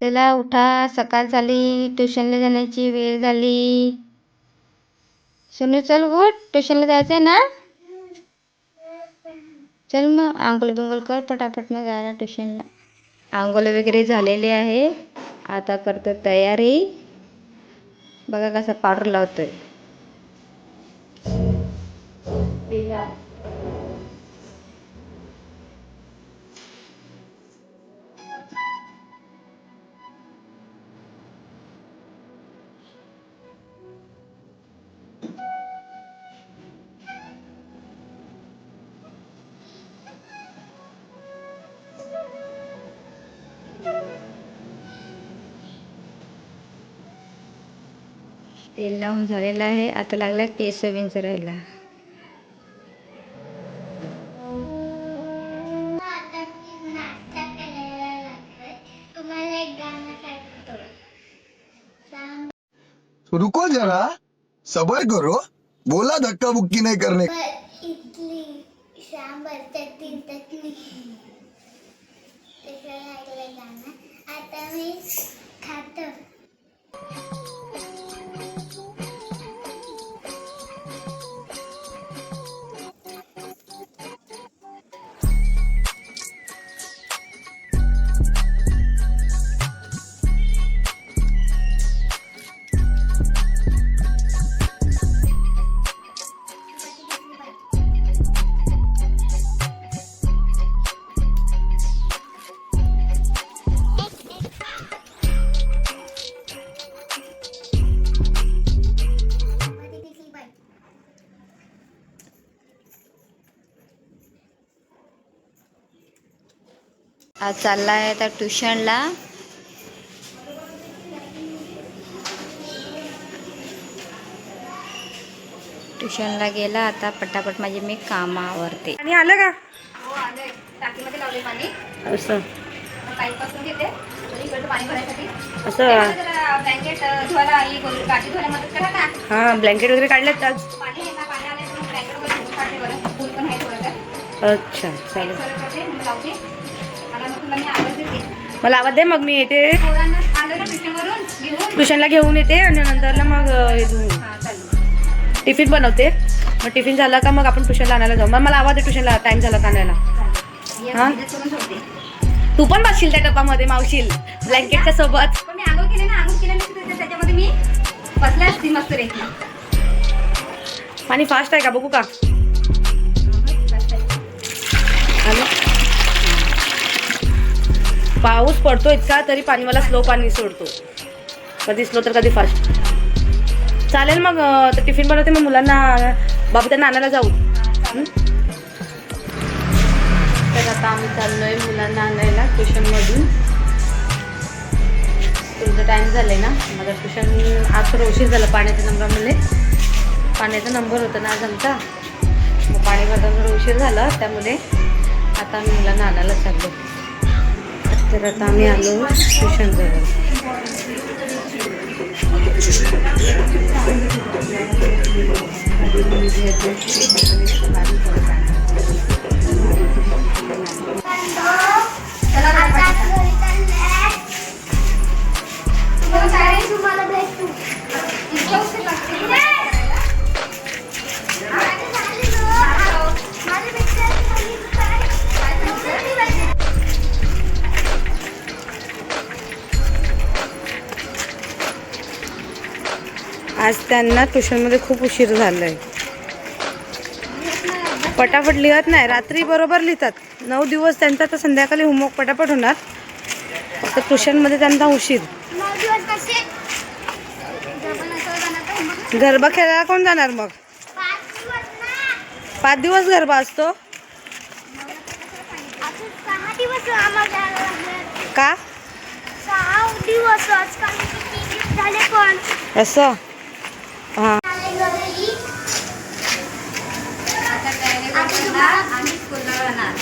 त्याला उठा सकाळ झाली ट्युशनला जाण्याची वेळ झाली. सोनू चल उठ ट्युशनला जायचं आहे ना? चल मग आंघोळ बिंगोळ कर पटापट मग जायला ट्युशनला. आंघोळ वगैरे झालेली आहे. आता करतो तयारी. बघा कसा पावडर लावतोय. तेल लावून झालेलं आहे. आता लागला केस विंचरायला तो रुको जरा. सबर करो. बोला धक्का बुक्की नहीं इडली सांबर चटणी चटणी गाणं आता मी खातो. आज चालला आहे आता ट्युशनला. ट्युशनला गेला आता पटापट माझे मी काम आवरते आणि आलं का? हो असं. ही ब्लँकेट वगैरे काढलेत आज? अच्छा चालेल. मला आवाज दे मग मी येते. ट्युशनला घेऊन येते आणि नंतर मग टिफिन बनवते. मग टिफिन झाला का मग आपण ट्युशनला आणायला जाऊ. मग मला आवाज दे ट्युशनला टाइम झाला का आणायला. हां? तू पण बसशील त्या डब्बामध्ये मावशील. ब्लँकेटच्या सोबत. पण फास्ट आहे का? बघू का? पाऊस पडतो इतका तरी पाणी मला स्लो पाणी सोडतो. कधी स्लो तर कधी फास्ट चालेल मग तर टिफिन बनवते मग मुलांना बाबा त्यांना आणायला जाऊ. तर आता आम्ही चाललोय मुलांना आणायला ट्युशनमधून तुमचं टाईम झालंय ना? माझं ट्युशन आज थोडं उशीर झालं पाण्याच्या नंबरामध्ये पाण्याचा नंबर होता ना आज आमचा. मग पाणी भरताना थोडं उशीर झाला त्यामुळे आता आम्ही मुलांना आणायला चाललो तर आता आम्ही आलो ट्युशन तुम्हाला भेटू. त्यांना ट्युशनमध्ये खूप उशीर झाला आहे पटापट लिहत नाही. रात्री बरोबर लिहितात. नऊ दिवस त्यांचा तर संध्याकाळी होमवर्क पटापट होणार. तर ट्युशनमध्ये त्यांना उशीर. गरबा खेळायला कोण जाणार मग? पाच दिवस गरबा असतो? का? असं? स्कूलला जाणार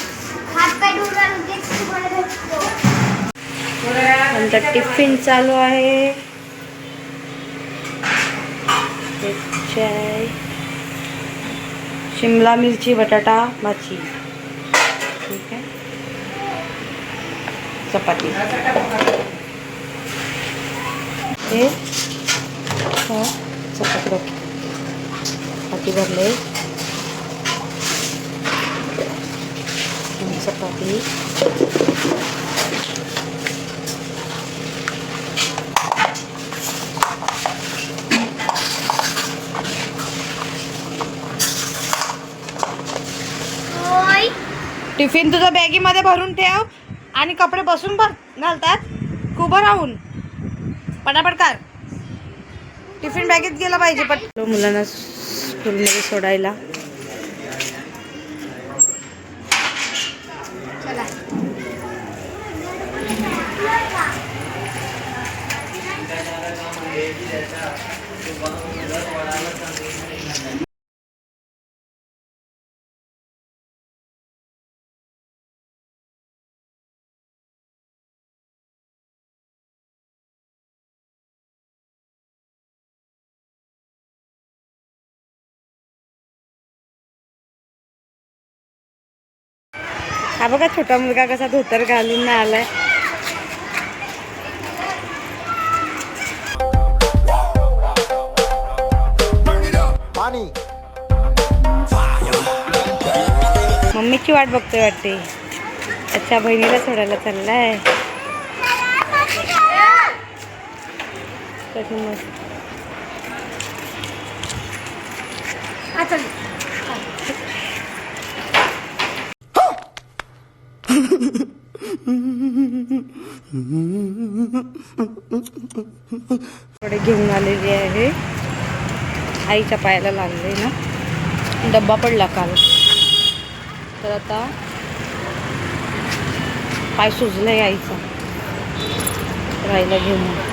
नंतर टिफिन चालू आहे. शिमला मिरची बटाटा भाजी. ठीक आहे. चपाती. हे हो चपाती बघ चपाती भरले. चपाती. टिफिन तुझं बॅगीमध्ये भरून ठेव आणि कपडे बसून भर घालतात. उभं राहून. पटापट कर. टिफिन बॅगेत गेला पाहिजे पट मुलांना स्कूलमध्ये सोडायला. हा बघा छोटा मुलगा कसा धोतर घालून आलाय. मम्मीची वाट बघतोय वाटते. अच्छा बहिणीला सोडायला चाललाय. कडे घेऊन आलेली आहे. आईच्या पायाला लागले ना. डब्बा पडला काल. तर आता पाय सुजलाय यायचं. राहायला घेऊन.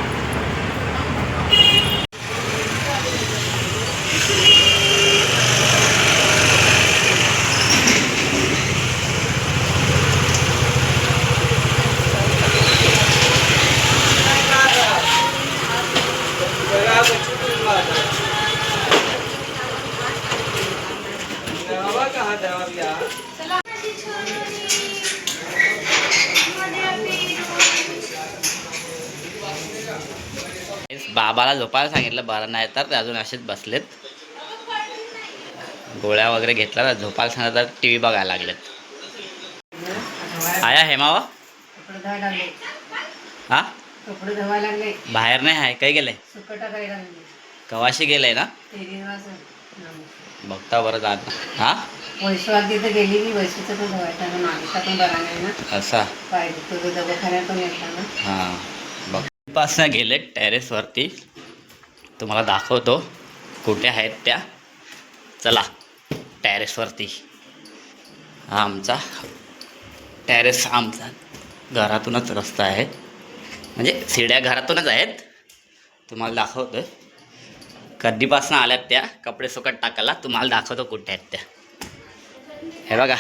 झोपायला सांगितलं बरं नाही तर ते अजून असेच बसलेत. गोळ्या वगैरे घेतला तर झोपायला सांगितलं तर टी व्ही बघायला लागलेत. आया हेमावा हा? कपडे धुवायला लागले. बाहेर नाही आहे काही गेलंय? कवाशी गेलंय ना? बघता बरं जात. हा? असा? हां. बघ. पासनं गेले टेरेसवरती तुम्हाला दाखवतो. कुठे आहेत त्या? चला टॅरेसवरती हा आमचा टॅरेस आमचा. घरातूनच रस्ता आहे. म्हणजे सिड्या घरातूनच आहेत. तुम्हाला दाखवतो कधीपासून आल्यात त्या? कपडे सुकट टाकायला. तुम्हाला दाखवतो कुठे आहेत त्या. हे बघा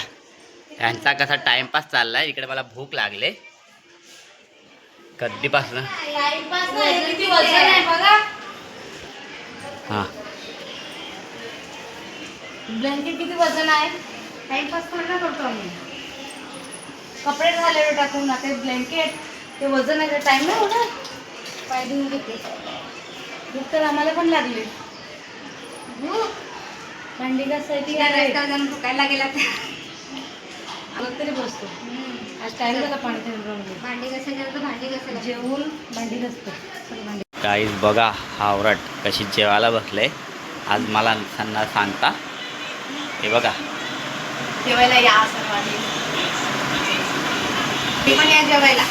त्यांचा कसा टाइमपास चालला आहे इकडे मला भूक लागले. कधीपासून किती वजन आहे बघा हां. ब्लँकेट किती वजन आहे? टाइमपास थोडी ना करतो आम्ही. कपडे झाले टाकून ना ते ब्लँकेट ते वजन आहे टाइम नाही होणार. पाय धुवून घेते. भूक तर आम्हाला पण लागली. भांडी घासायची जाऊन फुकायला गेला अलग तरी बसतो. आज टाइम झाला पाणी थंड भांडी घासायला भांडी घासायला जेवून भांडी घासतो. चल भांडी काहीच बघा हावरट कशी जेवायला बसले. आज मला त्यांना सांगता. हे बघा. जेवायला या जेवायला.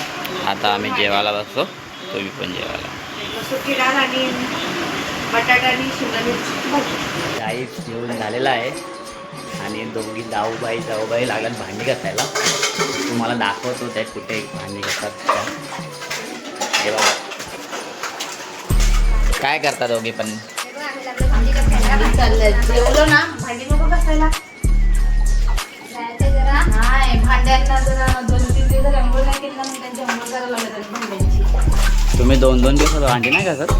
आता आम्ही जेवायला बसतो तुम्ही पण जेवायला. आणि बटाटा काहीच जेवण झालेलं आहे. आणि दोघी जाऊबाई जाऊबाई लागत भांडी घासायला. तुम्हाला दाखवतो ते कुठे भांडी घासतात. त्या. हे बघा. काय करता दोघी पण? जेवलो ना भांडी नको भांड्यांना जरा दोन तीन दिवस अंघोळ नाही केली ना मग त्यांची अंघोळ करायला लागत आणि भांड्यांची तुम्ही दोन दोन दिवस भांडी नाही घासत?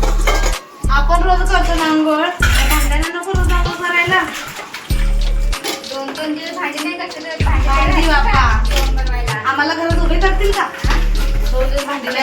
आपण रोज करतो ना अंघोळ भांड्यांना नको रोज अंघोळ करायला. दोन दोन दिवस भांडी नाही भांडी बाप्पा आम्हाला घरात उभे करतील का? रोज भांडीला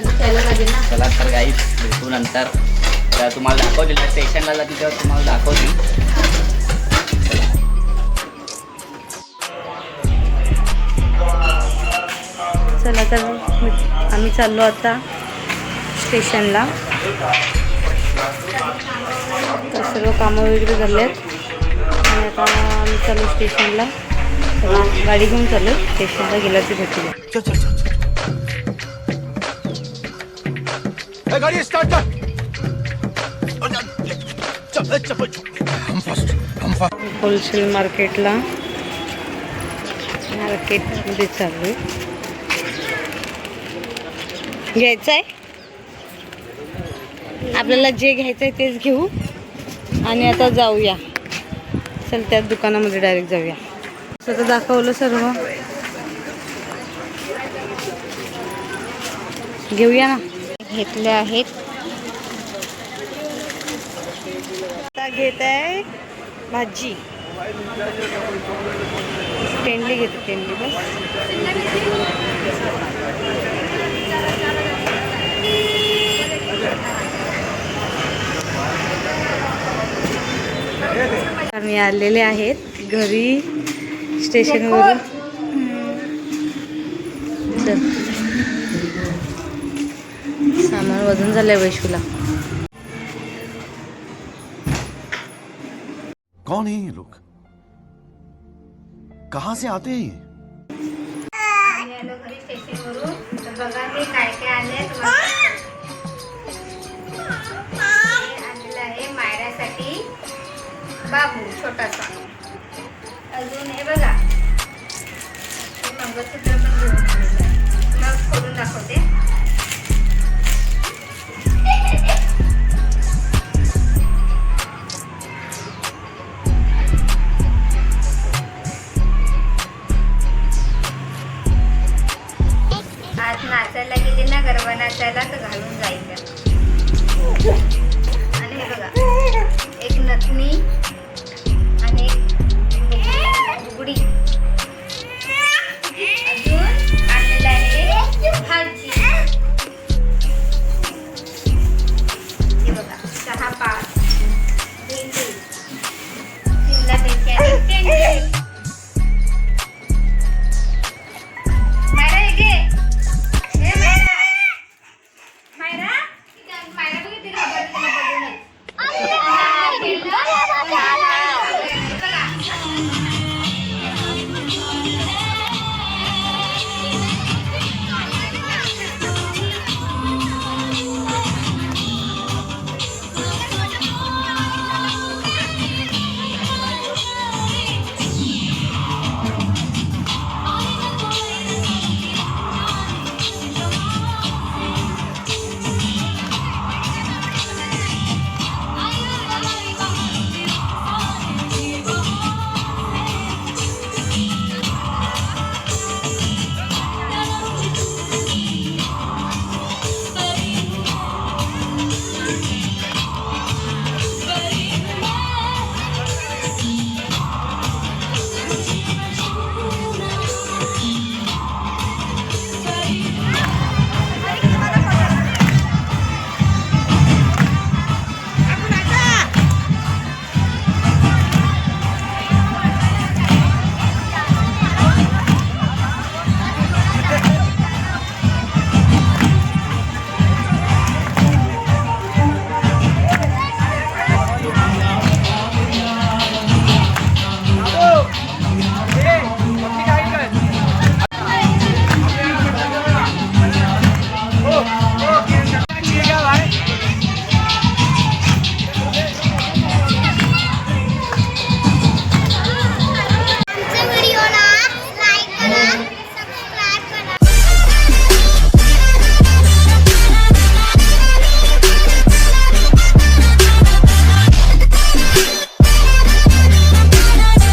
चला तर काही भेटू नंतर. तर तुम्हाला दाखवतील ना स्टेशनला जातील तेव्हा तुम्हाला दाखवतील चला तर मी- आम्ही चाललो आता स्टेशनला तर सर्व कामं वगैरे झाले आहेत आणि आता आम्ही चालू स्टेशनला गाडी घेऊन चालू स्टेशनला गेल्यावरती भेटूया. चल गाड़ी स्टार्ट कर. होलसेल मार्केटला मार्केटमध्ये चालू आहे. घ्यायचं आहे आपल्याला जे घ्यायचं आहे तेच घेऊ आणि आता जाऊया. चल त्या दुकानामध्ये डायरेक्ट जाऊया. असं दाखवलं सर्व? घेऊया ना? घेतले आहेत. आता घेत आहे भाजी. टेंडली घेते टेंडली बस. आम्ही आलेले आहेत घरी स्टेशनवरून चल सामान वजन झालंय वैशूला. कौन है ये लोग? कहां से आते हैं ये? आम्ही गरबा नाचायला तर घालून